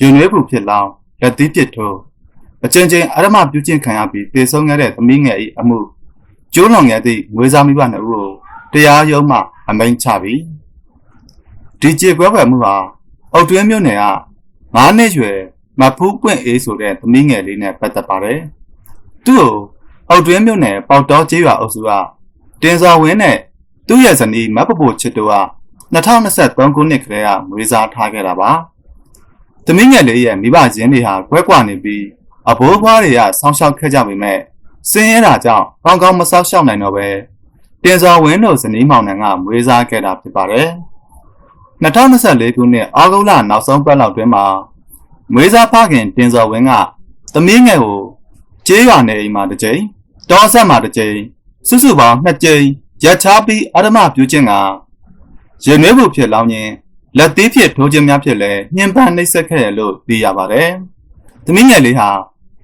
ရင်နွေးပူဖြစ်လောင်းလက်သီးပစ်ထိုးအချင်းချင်းအရမပြုကျင့်ခံရပြီးတေဆုံးခဲ့တဲ့သမီးငယ်၏အမှုကျိုးလွန်ခဲ့သည့်ငွေစားမိဘနှစ်ဦးကိုတရားရုံးမှအမိန့်ချပြီးဒီကြေကွဲပွဲမှုဟာအုတ်တွင်းမြို့နယ်ကငါးနှစ်ရွယ်မဖူးပွင့်အေးဆိုတဲ့သမီးငယ်လေးနဲ့ပတ်သက်ပါတယ်သူ့ကိုအုတ်တွင်းမြို့နယ်ပေါတော်ကျေးရွာအုပ်စုကတင်စော်ဝင်းနဲ့သူ့ရဲ့ဇနီးမတ်ပပိုချစ်တို့က2023ခုနှစ်ကလေးကမွေးစားထားခဲ့တာပါ။ သမီးငယ်လေးရဲ့မိဘရင်းတွေဟာကွဲကွာနေပြီးအဘိုးဘွားတွေကဆောင်းရှောက်ခဲ့ကြပေမဲ့စင်းရဲတာကြောင့်ကောင်းကောင်းမဆောက်ရှောက်နိုင်တော့ပဲတင်စော်ဝင်းတို့ဇနီးမောင်နှံကမွေးစားခဲ့တာဖြစ်ပါတယ်။2024ခုနှစ်အောက်တိုဘာလနောက်ဆုံးပတ်လောက်တွင်မှာမွေးစားဖခင်တင်စော်ဝင်းကသမီးငယ်ကိုကျေးရွာနေအိမ်မှာတစ်ကြိမ်တောဆက်မှာတစ်ကြိမ်စုစုပေါင်းနှစ်ကြိမ်ရက်ချပြီးအရမပြုခြင်းကရေနွေးဖို့ဖြစ်လောင်းခြင်း လက်သေးဖြစ်ထိုးခြင်းများဖြစ်လဲညှဉ်းပန်းနှိပ်စက်ခဲ့ရလို့သိရပါတယ်။သမီးငယ်လေးဟာ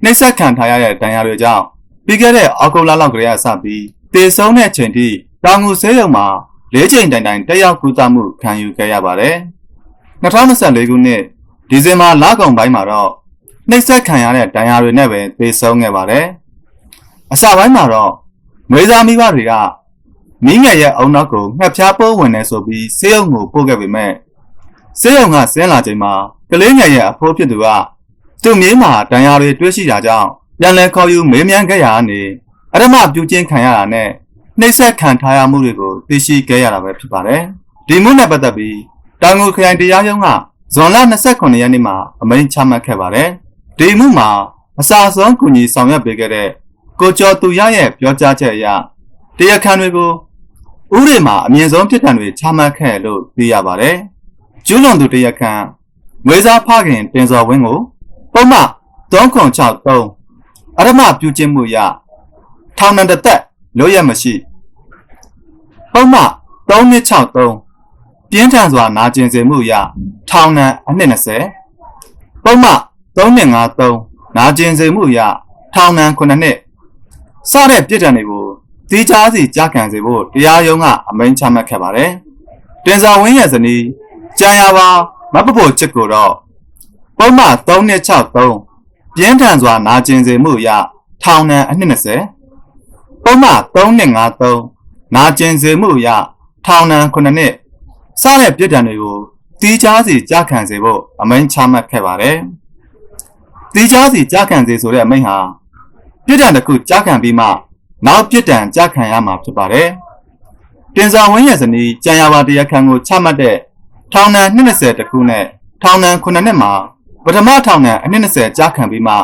နှိပ်စက်ခံထားရတဲ့ဒဏ်ရာတွေကြောင့်ပြီးခဲ့တဲ့အောက်တိုဘာလလောက်ကလေးကစပြီးတေဆုံးတဲ့ချိန်ထိတောင်ငူဆေးရုံမှာ၄ချိန်တိုင်တိုင်တက်ရောက်ကူတာမှုခံယူခဲ့ရပါတယ်။2024ခုနှစ်ဒီဇင်ဘာလကုန်ပိုင်းမှာတော့နှိပ်စက်ခံရတဲ့ဒဏ်ရာတွေနဲ့ပဲသေဆုံးခဲ့ပါတယ်။အစပိုင်းမှာတော့မွေးစားမိဘတွေကမင်းငယ်ရဲ့အုံနောက်ကိုငှက်ဖျားပိုးဝင်နေဆိုပြီးဆေးရုံကိုပို့ခဲ့ပေမဲ့ ဆေးရုံကဆင်းလာချိန်မှာကလေးငယ်ရဲ့အဖိုးဖြစ်သူကသူ့မြေးမှာဒဏ်ရာတွေတွေ့ရှိတာကြောင့်ပြန်လည်ခေါ်ယူမေးမြန်းခဲ့ရတာနေအရမပြုကျင်းခံရတာနဲ့နှိပ်စက်ခံထားရမှုတွေကိုသိရှိခဲ့ရတာပဲဖြစ်ပါတယ်။ဒီမှုနဲ့ပတ်သက်ပြီးတောင်ငူခရိုင်တရားရုံးကဇွန်လ29ရက်နေ့မှာအမိန့်ချမှတ်ခဲ့ပါတယ်။ဒီမှုမှာအစာဆုံးကူညီဆောင်ရွက်ပေးခဲ့တဲ့ကိုကျော်သူရရဲ့ပြောကြားချက်အရတရားခံတွေကိုဥပဒေမှာအမြင့်ဆုံးပြစ်ဒဏ်တွေချမှတ်ခဲ့လို့သိရပါတယ်။ ကျူးလွန်သူတရားခံငွေစားဖခင်တင်စော်ဝင်းကိုပုံမှန်363အရမပြုကျင့်မှုရထောင်ဒဏ်တစ်သက်လို့ရမရှိပုံမှန်3263ပြင်းထန်စွာနာကျင်စေမှုရထောင်ဒဏ်အနှစ်20ပုံမှန်3253နာကျင်စေမှုရထောင်ဒဏ်9နှစ်စတဲ့ပြစ်ဒဏ်တွေကိုတီးခြားစီကြားခံစေဖို့တရားရုံးကအမိန့်ချမှတ်ခဲ့ပါတယ်။တင်စာဝင်းရဲ့ဇနီး ကြံရပါမပဖို့ချစ်ကိုတော့ပုံမှန်3263ပြင်းထန်စွာနာကျင်စေမှုရထောင်ဒဏ်အနှစ်20ပုံမှန်3253နာကျင်စေမှုရထောင်ဒဏ်9နှစ်စတဲ့ပြစ်ဒဏ်တွေကိုတီးခြားစီကြားခံစေဖို့အမိန့်ချမှတ်ခဲ့ပါတယ်။တီးခြားစီကြားခံစေဆိုတဲ့အမိန့်ဟာပြစ်ဒဏ်တစ်ခုကြားခံပြီးမှနောက်ပြစ်ဒဏ်ကြားခံရမှာဖြစ်ပါတယ်။တင်စာဝင်းရဲ့ဇနီးကြံရပါတရားခံကိုချမှတ်တဲ့ ထောင်ဒဏ်20တခုနဲ့ထောင်ဒဏ်9နှစ်မှာပထမထောင်ဒဏ်အနှစ်20ကြားခံပြီးမှ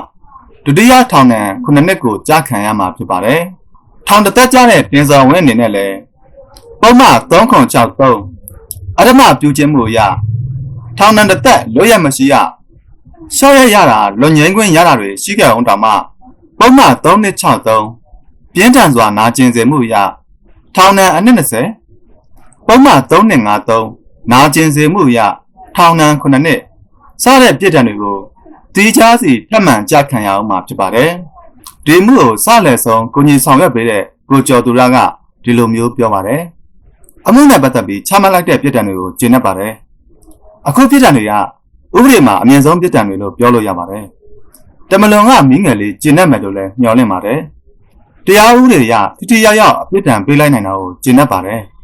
ဒုတိယထောင်ဒဏ်9နှစ်ကိုကြားခံရမှာဖြစ်ပါတယ်။ထောင်တစ်သက်ကြားတဲ့တင်စာဝင်းအနေနဲ့လည်းပုံမှန်363အရမပြုခြင်းမှုအရထောင်ဒဏ်တစ်သက်လွတ်ရမရှိရရှော့ရရတာလွန်ငင်းခွင့်ရတာတွေရှိကြအောင်တောင်မှပုံမှန်3263ပြင်းထန်စွာနာကျင်စေမှုအရထောင်ဒဏ်အနှစ်20ပုံမှန်3253 နာကျင်စေမှုအရထောင်ဒဏ်9နှစ်စတဲ့ပြစ်ဒဏ်တွေကိုတီးခြားစီထပ်မံကြခံရအောင်မှာဖြစ်ပါတယ်။ဒီမှုကိုစလက်ဆုံးကိုကြီးဆောင်ရွက်ပေးတဲ့ကိုကျော်သူရကဒီလိုမျိုးပြောပါတယ်။အမှုနဲ့ပတ်သက်ပြီးချမှတ်လိုက်တဲ့ပြစ်ဒဏ်တွေကိုကျင့်တတ်ပါတယ်။အခုပြစ်ဒဏ်တွေကဥပဒေမှာအမြင့်ဆုံးပြစ်ဒဏ်တွေလို့ပြောလို့ရပါတယ်။တမလွန်ကမင်းငယ်လေးကျင့်တတ်မယ်လို့လည်းမျှော်လင့်ပါတယ်။တရားဥပဒေအရတိတိယောက်ယောက်အပြစ်ဒဏ်ပေးလိုက်နိုင်တာကိုကျင့်တတ်ပါတယ်။